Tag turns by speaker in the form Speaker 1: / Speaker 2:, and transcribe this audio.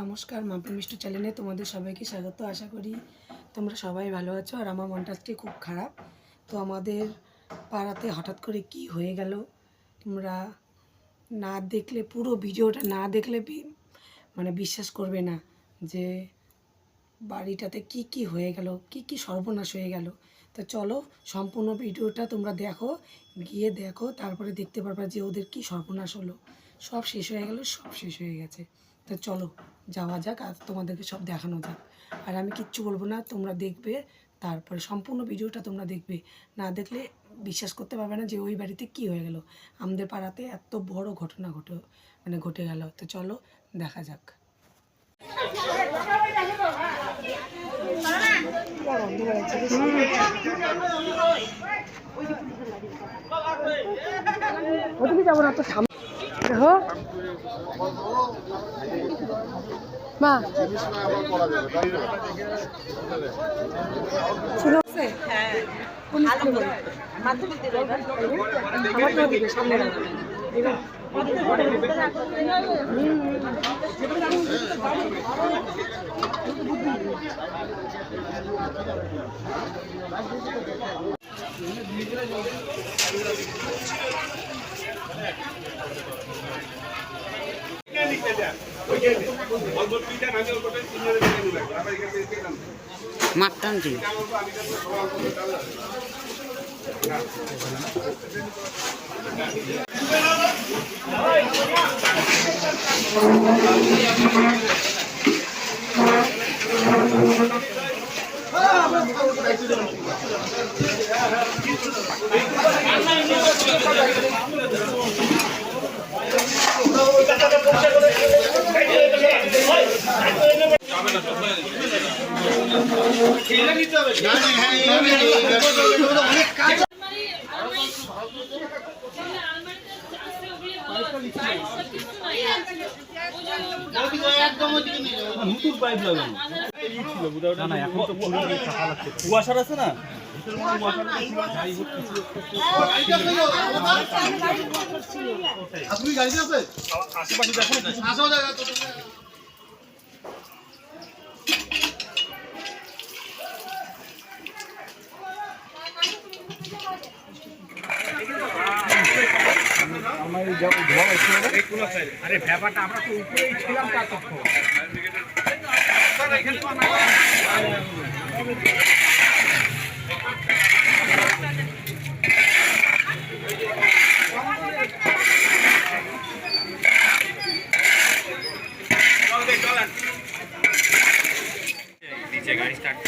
Speaker 1: নমস্কার মাম্পি মিষ্টি চ্যানেলে তোমাদের সবাইকে স্বাগত, আশা করি তোমরা সবাই ভালো আছো আর আমার মনটা আজকে খুব খারাপ। তো আমাদের পাড়াতে হঠাৎ করে কি হয়ে গেল? তোমরা না দেখলে, পুরো ভিডিওটা না দেখলে মানে বিশ্বাস করবে না যে বাড়িটাতে কি কি হয়ে গেল, কি কি সর্বনাশ হয়ে গেল। তো চলো সম্পূর্ণ ভিডিওটা তোমরা দেখো, গিয়ে দেখো, তারপরে দেখতে পারবা যে ওদের কি সর্বনাশ হলো। সব শেষ হয়ে গেল, সব শেষ হয়ে গেছে। তো চলো, যাওয়া যাক, আর তোমাদেরকে সব দেখানো যাক। আর আমি কিচ্ছু বলব না, তোমরা দেখবে, তারপরে সম্পূর্ণ ভিডিওটা তোমরা দেখবে। না দেখলে বিশ্বাস করতে পারবে না যে ওই বাড়িতে কি হয়ে গেল। আমাদের পাড়াতে এত বড় ঘটনা ঘটে মানে ঘটে গেল। তো চলো, দেখা যাক। যাব না? তো দেখো মা শুনো পুলিশ কে বলে? আমার তো ওদিকে, সামনে না। আপনি এবার
Speaker 2: মাটন দিন
Speaker 3: কুয়াশার আছে না আশেপাশে দেখো আরে ব্যাপারটা আমরা তো উপরেই ছিলাম তার তথ্য। নিচে গাড়ি স্টার্ট